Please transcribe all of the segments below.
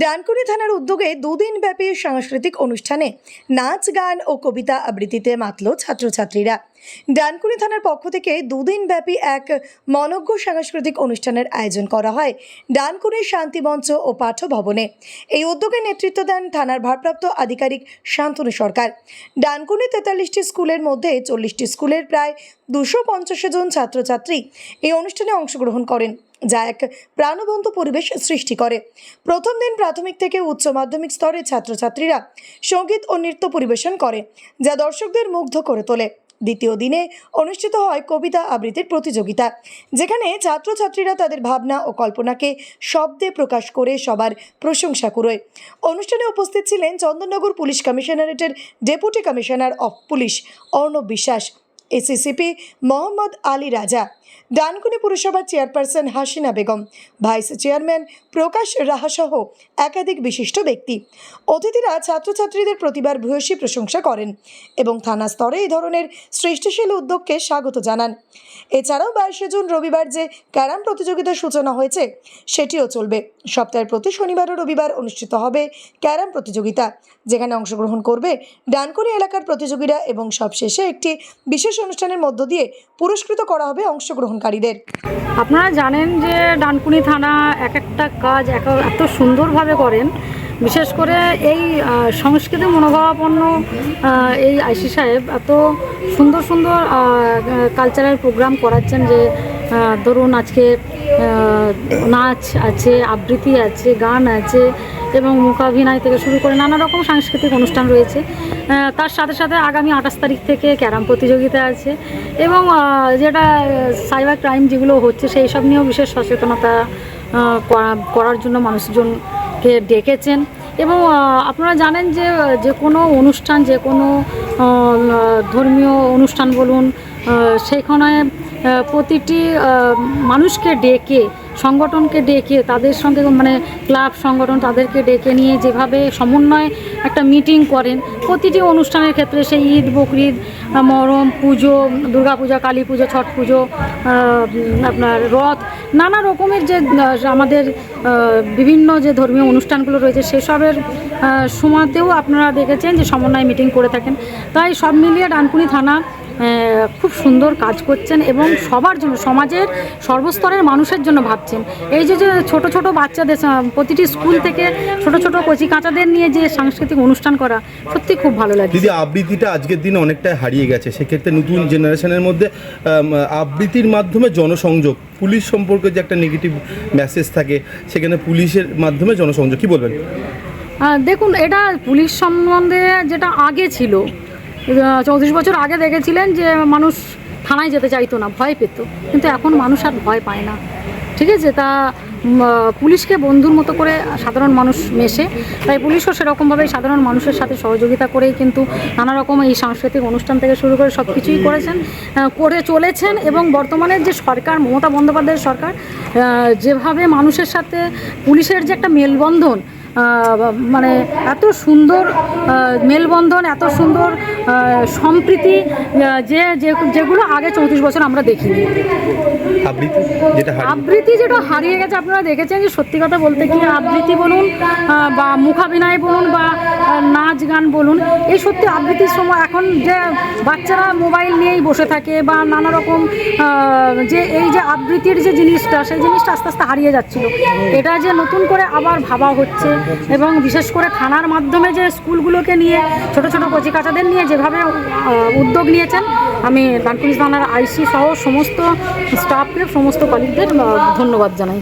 ডানকুনি থানার উদ্যোগে দুদিন ব্যাপী সাংস্কৃতিক অনুষ্ঠানে নাচ, গান ও কবিতা আবৃত্তিতে মাতল ছাত্রছাত্রীরা। ডানকুনি থানার পক্ষ থেকে দুদিন ব্যাপী এক মনজ্ঞ সাংস্কৃতিক অনুষ্ঠানের আয়োজন করা হয় ডানকুনি শান্তিমঞ্চ ও পাঠ্যভবনে এই উদ্যোগে নেতৃত্ব দেন থানার ভারপ্রাপ্ত আধিকারিক শান্তনু সরকার। ডানকুনি তেতাল্লিশটি স্কুলের মধ্যে চল্লিশটি স্কুলের প্রায় দুশো পঞ্চাশ জন ছাত্রছাত্রী এই অনুষ্ঠানে অংশগ্রহণ করেন। যা এক প্রাণবন্ত পরিবেশ সৃষ্টি করে। প্রথম দিন প্রাথমিক থেকে উচ্চ মাধ্যমিক স্তরের ছাত্রছাত্রীরা সংগীত ও নৃত্য পরিবেশন করে, যা দর্শকদের মুগ্ধ করে তোলে। দ্বিতীয় দিনে অনুষ্ঠিত হয় কবিতা আবৃত্তির প্রতিযোগিতা, যেখানে ছাত্রছাত্রীরা তাদের ভাবনা ও কল্পনাকে শব্দে প্রকাশ করে সবার প্রশংসা করে অনুষ্ঠানে উপস্থিত ছিলেন Chandannagar police কমিশনারেটের deputy commissioner of police Arnab Biswas ACCP Mohammad Ali Raja, Dankuni পুরসভার chairperson Hasina Begum, vice chairman Prakash রাহাসহ একাধিক বিশিষ্ট ব্যক্তি। অতিথিরা ছাত্রছাত্রীদের প্রতিবার ভূয়সী প্রশংসা করেন এবং থানা স্তরে এই ধরনের সৃষ্টিশীল উদ্যোগকে স্বাগত জানান। এছাড়াও বাইশে জুন রবিবার যে ক্যারাম প্রতিযোগিতার সূচনা হয়েছে, সেটিও চলবে। সপ্তাহের প্রতি শনিবার ও রবিবার অনুষ্ঠিত হবে ক্যারাম প্রতিযোগিতা, যেখানে অংশগ্রহণ করবে ডানকুনি এলাকার প্রতিযোগীরা এবং সবশেষে একটি বিশেষ অনুষ্ঠানের মধ্য দিয়ে পুরস্কৃত করা হবে অংশগ্রহণকারীদের। আপনারা জানেন যে ডানকুনি থানা এক একটা কাজ এক এত সুন্দরভাবে করেন। বিশেষ করে এই সংস্কৃতি মনোভাবাপন্ন এই আইসি সাহেব এত সুন্দর সুন্দর কালচারাল প্রোগ্রাম করাচ্ছেন যে ধরুন আজকে নাচ আছে, আবৃত্তি আছে, গান আছে এবং মূকাভিনয় থেকে শুরু করে নানা রকম সাংস্কৃতিক অনুষ্ঠান রয়েছে। তার সাথে সাথে আগামী আঠাশ তারিখ থেকে ক্যারাম প্রতিযোগিতা আছে এবং যেটা সাইবার ক্রাইম যেগুলো হচ্ছে সেই সব নিয়েও বিশেষ সচেতনতা করার জন্য মানুষজনকে ডেকেছেন। এবং আপনারা জানেন যে যে কোনো অনুষ্ঠান, যে কোনো ধর্মীয় অনুষ্ঠান বলুন সেখানে প্রতিটি মানুষকে ডেকে, সংগঠনকে ডেকে, তাদের সঙ্গে মানে ক্লাব সংগঠন তাদেরকে ডেকে নিয়ে যেভাবে সমন্বয়ে একটা মিটিং করেন, প্রতিটি অনুষ্ঠানের ক্ষেত্রে সেই ঈদ, বকরিদ, মরম, পুজো, দুর্গাপূজা কালী পুজো ছট পুজো আপনার রথ, নানা রকমের যে আমাদের বিভিন্ন যে ধর্মীয় অনুষ্ঠানগুলো রয়েছে, সেসবের সময়তেও আপনারা দেখেছেন যে সমন্বয় মিটিং করে থাকেন। তাই সব মিলিয়ে ডানকুনি থানা খুব সুন্দর কাজ করছেন এবং সবার জন্য সমাজের সর্বস্তরের মানুষের জন্য ভাবছেন। এই যে যে ছোট ছোট বাচ্চাদের প্রতিটি স্কুল থেকে ছোট ছোট কচি কাঁচাদের নিয়ে যে সাংস্কৃতিক অনুষ্ঠান করা সত্যি খুব ভালো লাগে দিদি আবৃত্তিটা আজকের দিনে অনেকটাই হারিয়ে গেছে। সেক্ষেত্রে নতুন জেনারেশনের মধ্যে আবৃত্তির মাধ্যমে জনসংযোগ পুলিশ সম্পর্কে যে একটা নেগেটিভ মেসেজ থাকে সেখানে পুলিশের মাধ্যমে জনসংযোগ কি বলবেন? দেখুন এটা পুলিশ সম্বন্ধে যেটা আগে ছিল চৌত্রিশ বছর আগে দেখেছিলেন যে মানুষ থানায় যেতে চাইতো না, ভয় পেত। কিন্তু এখন মানুষ আর ভয় পায় না। ঠিক আছে? তা পুলিশকে বন্ধুর মতো করে সাধারণ মানুষ মেশে। তাই পুলিশও সেরকমভাবে সাধারণ মানুষের সাথে সহযোগিতা করেই কিন্তু নানা রকম এই সাংস্কৃতিক অনুষ্ঠান থেকে শুরু করে সব কিছুই করেছেন করে চলেছেন এবং বর্তমানের যে সরকার, মমতা বন্দ্যোপাধ্যায়ের সরকার যেভাবে মানুষের সাথে পুলিশের যে একটা মেলবন্ধন মানে এত সুন্দর মেলবন্ধন এত সুন্দর সম্প্রীতি যে যে- যেগুলো আগে চৌত্রিশ বছর আমরা দেখিনি। আবৃত্তি? যেটা হারিয়ে আবৃত্তি যেটা হারিয়ে গেছে আপনারা দেখেছেন যে সত্যি কথা বলতে কি আবৃত্তি বলুন বা মুখাভিনয় বলুন বা নাচ গান বলুন এই সত্যি আবৃত্তির সময় এখন যে বাচ্চারা মোবাইল নিয়েই বসে থাকে বা নানা রকম যে এই যে আবৃত্তির যে জিনিসটা সেই জিনিসটা আস্তে আস্তে হারিয়ে যাচ্ছিল। এটা যে নতুন করে আবার ভাবা হচ্ছে এবং বিশেষ করে থানার মাধ্যমে যে স্কুলগুলোকে নিয়ে ছোট ছোট কচিকাচাদের নিয়ে যেভাবে উদ্যোগ নিয়েছেন, আমি ডানপুলিশ থানার আইসি সহ সমস্ত স্টাফকে সমস্ত কলিগদের ধন্যবাদ জানাই।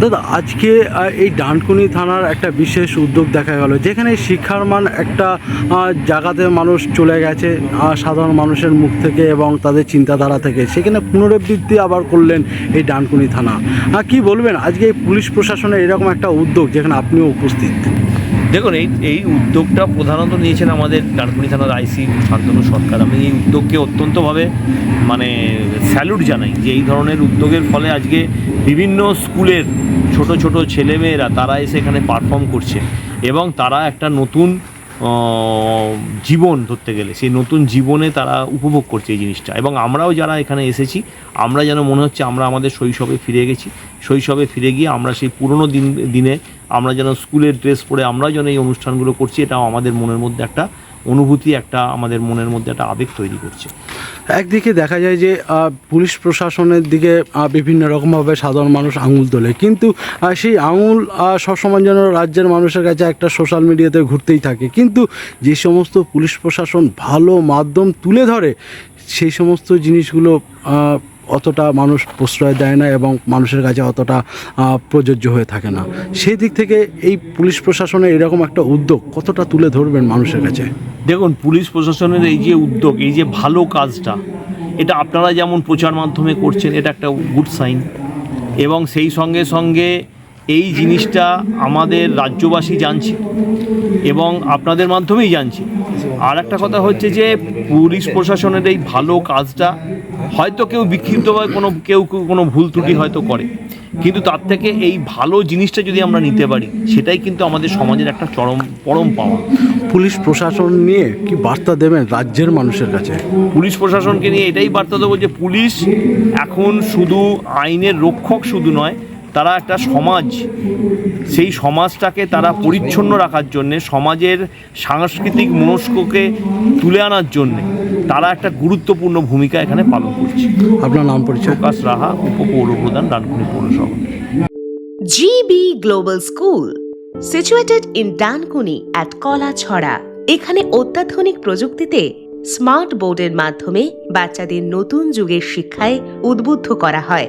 দাদা, আজকে এই ডানকুনি থানার একটা বিশেষ উদ্যোগ দেখা গেল, যেখানে শিক্ষার মান একটা জায়গাতে মানুষ চলে গেছে সাধারণ মানুষের মুখ থেকে এবং তাদের চিন্তাধারা থেকে। সেখানে পুনরাবৃত্তি আবার করলেন এই ডানকুনি থানা। কি বলবেন? আজকে এই পুলিশ প্রশাসনের এরকম একটা উদ্যোগ যেখানে আপনিও উপস্থিত। দেখুন, এই এই উদ্যোগটা প্রধানত নিয়েছেন আমাদের ডানকুনি থানার আইসি শান্তনু সরকার। আমি এই উদ্যোগকে অত্যন্তভাবে মানে স্যালুট জানাই যে এই ধরনের উদ্যোগের ফলে আজকে বিভিন্ন স্কুলের ছোট ছোট ছেলেমেয়েরা, তারা এসে এখানে পারফর্ম করছে এবং তারা একটা নতুন জীবন ধরতে গেলে, সেই নতুন জীবনে তারা উপভোগ করছে এই জিনিসটা। এবং আমরাও যারা এখানে এসেছি, আমরা যেন মনে হচ্ছে আমরা আমাদের শৈশবে ফিরে গেছি। শৈশবে ফিরে গিয়ে আমরা সেই পুরনো দিন, দিনে আমরা যেন স্কুলের ড্রেস পরে আমরাও যেন এই অনুষ্ঠানগুলো করছি, এটাও আমাদের মনের মধ্যে একটা অনুভূতি, একটা আমাদের মনের মধ্যে একটা আবেগ তৈরি করছে। একদিকে দেখা যায় যে পুলিশ প্রশাসনের দিকে বিভিন্ন রকমভাবে সাধারণ মানুষ আঙুল তোলে, কিন্তু সেই আঙুল সবসময় যেন রাজ্যের মানুষের কাছে একটা সোশ্যাল মিডিয়াতে ঘুরতেই থাকে। কিন্তু যে সমস্ত পুলিশ প্রশাসন ভালো মাধ্যম তুলে ধরে, সেই সমস্ত জিনিসগুলো অতটা মানুষ প্রশ্রয় দেয় না এবং মানুষের কাছে অতটা প্রযোজ্য হয়ে থাকে না। সেই দিক থেকে এই পুলিশ প্রশাসনের এরকম একটা উদ্যোগ কতটা তুলে ধরবেন মানুষের কাছে? দেখুন, পুলিশ প্রশাসনের এই যে উদ্যোগ, এই যে ভালো কাজটা, এটা আপনারা যেমন প্রচার মাধ্যমে করছেন, এটা একটা গুড সাইন এবং সেই সঙ্গে সঙ্গে এই জিনিসটা আমাদের রাজ্যবাসী জানছে এবং আপনাদের মাধ্যমেই জানছি। আর একটা কথা হচ্ছে যে পুলিশ প্রশাসনের এই ভালো কাজটা হয়তো কেউ বিক্ষিপ্তভাবে কোনো কেউ কোনো ভুল ত্রুটি হয়তো করে। কিন্তু তার থেকে এই ভালো জিনিসটা যদি আমরা নিতে পারি সেটাই কিন্তু আমাদের সমাজের একটা চরম পরম পাওয়া। পুলিশ প্রশাসন নিয়ে কি বার্তা দেবেন রাজ্যের মানুষের কাছে? পুলিশ প্রশাসনকে নিয়ে এটাই বার্তা দেবো যে পুলিশ এখন শুধু আইনের রক্ষক শুধু নয় তারা একটা সমাজ। সেই সমাজটাকে তারা পরিচ্ছন্ন রাখার জন্যে সমাজের সাংস্কৃতিক মনস্ককে তুলে আনার জন্যে তারা একটা গুরুত্বপূর্ণ ভূমিকা এখানে পালন করছে। আপনার নাম পরিচয়? প্রকাশ রাহা উপপৌরপ্রধান ডানকুনি পৌরসভা। GB Global School, situated in Dankuni at Kalachhara এখানে অত্যাধুনিক প্রযুক্তিতে স্মার্ট বোর্ডের মাধ্যমে বাচ্চাদের নতুন যুগের শিক্ষায় উদ্বুদ্ধ করা হয়।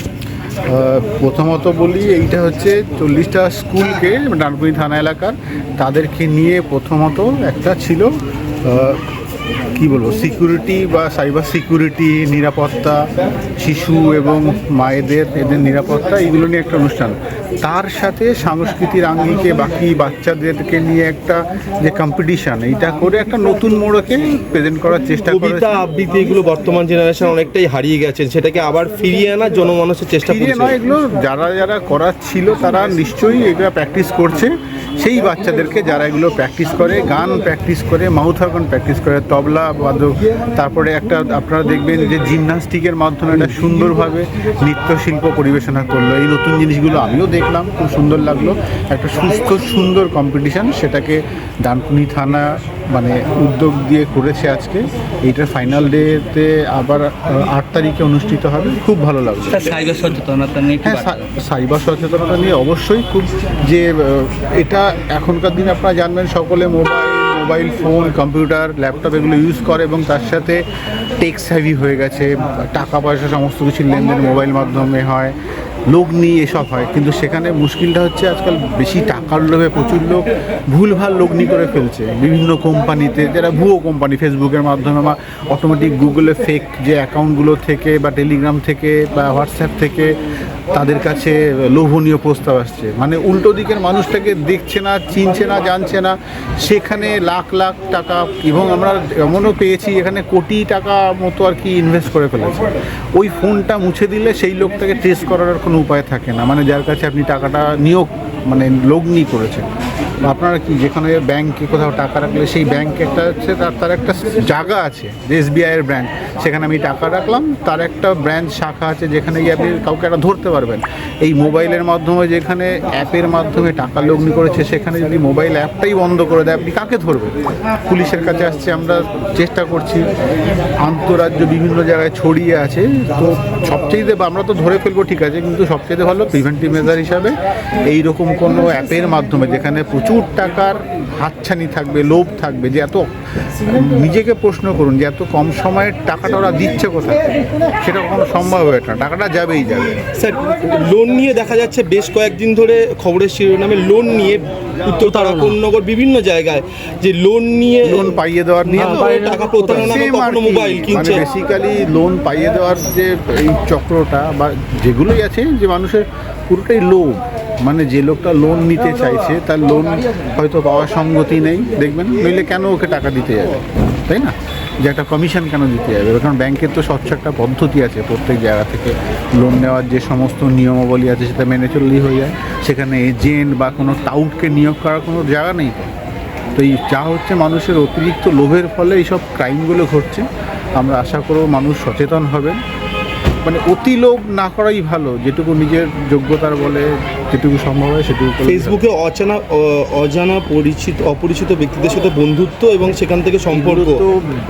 প্রথমত বলি এইটা হচ্ছে চল্লিশটা স্কুলকে ডানকুনি থানা এলাকার তাদেরকে নিয়ে প্রথমত একটা ছিল কি বলব সিকিউরিটি বা সাইবার সিকিউরিটি নিরাপত্তা শিশু এবং মায়েদের এদের নিরাপত্তা এগুলো নিয়ে একটা অনুষ্ঠান। তার সাথে সংস্কৃতির আঙ্গিকে বাকি বাচ্চাদেরকে নিয়ে একটা যে কম্পিটিশান এইটা করে একটা নতুন মোড়কে প্রেজেন্ট করার চেষ্টা করে কবিতা আবৃত্তি এগুলো বর্তমান জেনারেশন অনেকটাই হারিয়ে গেছে সেটাকে আবার ফিরিয়ে আনার জনমানুষের চেষ্টা ফিরিয়ে করছে। নয় এগুলো যারা যারা করার ছিল তারা নিশ্চয়ই এগুলো প্র্যাকটিস করছে। সেই বাচ্চাদেরকে যারা এগুলো প্র্যাকটিস করে, গান প্র্যাকটিস করে মাউথ অর্গান প্র্যাকটিস করে, তবলা বাদক তারপরে একটা আপনারা দেখবেন যে জিমনাস্টিকের মাধ্যমে একটা সুন্দরভাবে নৃত্যশিল্প পরিবেশনা করল। এই নতুন জিনিসগুলো আমিও দেখলাম, খুব সুন্দর লাগল। একটা সুস্থ, সুন্দর কম্পিটিশান সেটাকে ডানকুনি থানা মানে উদ্যোগ দিয়ে করেছে আজকে। এইটার ফাইনাল ডেতে আবার আট তারিখে অনুষ্ঠিত হবে। খুব ভালো লাগবে সাইবার সচেতনতা নিয়ে হ্যাঁ সাইবার সচেতনতা নিয়ে অবশ্যই খুব যে এটা এখনকার দিন আপনারা জানবেন সকলে mobile mobile phone computer laptop এগুলো ইউজ করে এবং তার সাথে টেক্স হ্যাভি হয়ে গেছে। টাকা পয়সা সমস্ত কিছু লেনদেন মোবাইল মাধ্যমে হয়। লোক নিয়ে এসব হয়। কিন্তু সেখানে মুশকিলটা হচ্ছে আজকাল বেশি টাকার লোভে প্রচুর লোক ভুলভাল লগ্নি করে ফেলছে। বিভিন্ন কোম্পানিতে, যারা ভুয়ো কোম্পানি, ফেসবুকের মাধ্যমে বা অটোমেটিক গুগলে ফেক যে অ্যাকাউন্টগুলো থেকে বা টেলিগ্রাম থেকে বা হোয়াটসঅ্যাপ থেকে তাদের কাছে লোভনীয় প্রস্তাব আসছে। মানে উল্টো দিকের মানুষটাকে দেখছে না, চিনছে না, জানছে না। সেখানে লাখ লাখ টাকা এবং আমরা এমনও পেয়েছি, এখানে কোটি টাকা মতো আর কি ইনভেস্ট করে ফেলেছে। ওই ফোনটা মুছে দিলে সেই লোকটাকে ট্রেস করার আর কোনো উপায় থাকে না। মানে যার কাছে আপনি টাকাটা নিয়োগ মানে লগ্নি করেছেন। আপনারা কি যেখানে ব্যাংকে কোথাও টাকা রাখলে সেই ব্যাংক একটা হচ্ছে তার তার একটা জায়গা আছে, যে এসবিআই এর ব্রাঞ্চ সেখানে আমি টাকা রাখলাম, তার একটা ব্রাঞ্চ শাখা আছে যেখানে গিয়ে আপনি কাউকে একটা ধরতে পারবেন। এই মোবাইলের মাধ্যমে যেখানে অ্যাপের মাধ্যমে টাকা লগ্নি করেছে, সেখানে যদি মোবাইল অ্যাপটাই বন্ধ করে দেয়, আপনি কাকে ধরবেন? পুলিশের কাছে আসছে, আমরা চেষ্টা করছি, আন্তরাজ্য বিভিন্ন জায়গায় ছড়িয়ে আছে, তো সবচেয়ে আমরা তো ধরে ফেলব ঠিক আছে, কিন্তু সবচেয়ে ভালো প্রিভেন্টিভ মেজার হিসাবে এই রকম কোনো অ্যাপের মাধ্যমে যেখানে প্রচুর টাকার হাতছানি থাকবে লোভ থাকবে যে এত নিজেকে প্রশ্ন করুন যে এত কম সময়ের টাকাটা ওরা দিচ্ছে কোথায়? সেটা কখনো সম্ভব হয়ে না টাকাটা যাবেই যাবে। স্যার লোন নিয়ে দেখা যাচ্ছে বেশ কয়েকদিন ধরে খবরের শিরোনামে লোন নিয়ে উত্তর তারাকনগর বিভিন্ন জায়গায় যে লোন নিয়ে লোন পাইয়ে দেওয়ার নিয়ে টাকা প্রতারণা কখনো মোবাইল মানে কিনছে। বেসিক্যালি লোন পাইয়ে দেওয়ার যে এই চক্রটা বা যেগুলোই আছে যে মানুষের পুরোটাই লোভ মানে যে লোকটা লোন নিতে চাইছে তার লোন হয়তো পাওয়ার সঙ্গতি নেই দেখবেন? নইলে কেন ওকে টাকা দিতে যাবে? তাই না? যে একটা কমিশন কেন দিতে যাবে? কারণ ব্যাংকের তো স্বচ্ছ একটা পদ্ধতি আছে প্রত্যেক জায়গা থেকে লোন নেওয়ার যে সমস্ত নিয়মাবলী আছে সেটা মেনে চললেই হয়ে যায়। সেখানে এজেন্ট বা কোনো টাউটকে নিয়োগ করার কোনো জায়গা নেই তো। এই যা হচ্ছে মানুষের অতিরিক্ত লোভের ফলে এইসব ক্রাইমগুলো ঘটছে। আমরা আশা করব মানুষ সচেতন হবেন। মানে অতি লোভ না করাই ভালো যেটুকু নিজের যোগ্যতার বলে যেটুকু সম্ভব হয় সেটুকু। ফেসবুকে অচেনা অজানা পরিচিত অপরিচিত ব্যক্তিদের সাথে বন্ধুত্ব এবং সেখান থেকে সম্পর্ক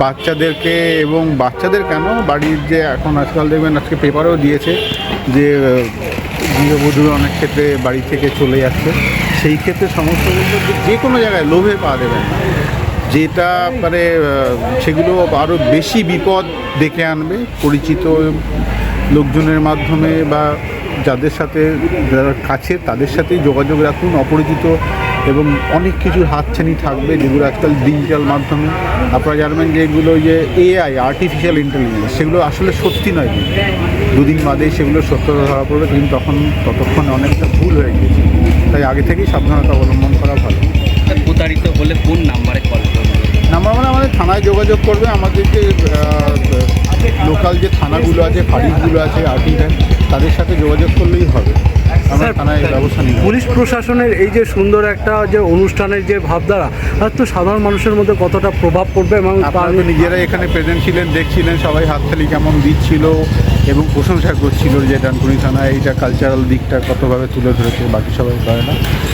বাচ্চাদেরকে এবং বাচ্চাদের কেন বাড়ির যে এখন আজকাল দেখবেন আজকে পেপারেও দিয়েছে যে গৃহবধূ অনেক ক্ষেত্রে বাড়ি থেকে চলে যাচ্ছে সেই ক্ষেত্রে সমস্ত যে কোনো জায়গায় লোভে পা দেবেন না। যেটা মানে সেগুলো আরও বেশি বিপদ ডেকে আনবে পরিচিত লোকজনের মাধ্যমে বা যাদের সাথে যারা কাছে তাদের সাথেই যোগাযোগ রাখুন অপরিচিত এবং অনেক কিছুর হাতছানি থাকবে যেগুলো আজকাল ডিজিটাল মাধ্যমে। আপনারা জানবেন যে এগুলো যে এআই আর্টিফিশিয়াল ইন্টেলিজেন্স সেগুলো আসলে সত্যি নয় কিন্তু। দুদিন বাদেই সেগুলো সত্যতা ধরা পড়বে কিন্তু তখন ততক্ষণে অনেকটা ভুল হয়ে গিয়েছে। তাই আগে থেকেই সাবধানতা অবলম্বন করা ভালো। প্রতারিত হলে কোন নাম্বারে কল করবে নাম্বার মানে আমাদের থানায় যোগাযোগ করবে আমাদের যে লোকাল যে থানাগুলো আছে ফাঁড়িগুলো আছে আর্টিফ্যান তাদের সাথে যোগাযোগ করলেই হবে। আমরা স্যার, থানায় ব্যবস্থা নিই পুলিশ প্রশাসনের এই যে সুন্দর একটা যে অনুষ্ঠানের যে ভাবধারা আর তো সাধারণ মানুষের মধ্যে কতটা প্রভাব পড়বে এবং আপনারা তো নিজেরাই এখানে প্রেজেন্ট ছিলেন দেখছিলেন সবাই হাততালি কেমন দিচ্ছিল এবং প্রশংসা করছিল যে ডানকুনি থানা এইটা কালচারাল দিকটা কতভাবে তুলে ধরেছে বাকি সবাই করে না।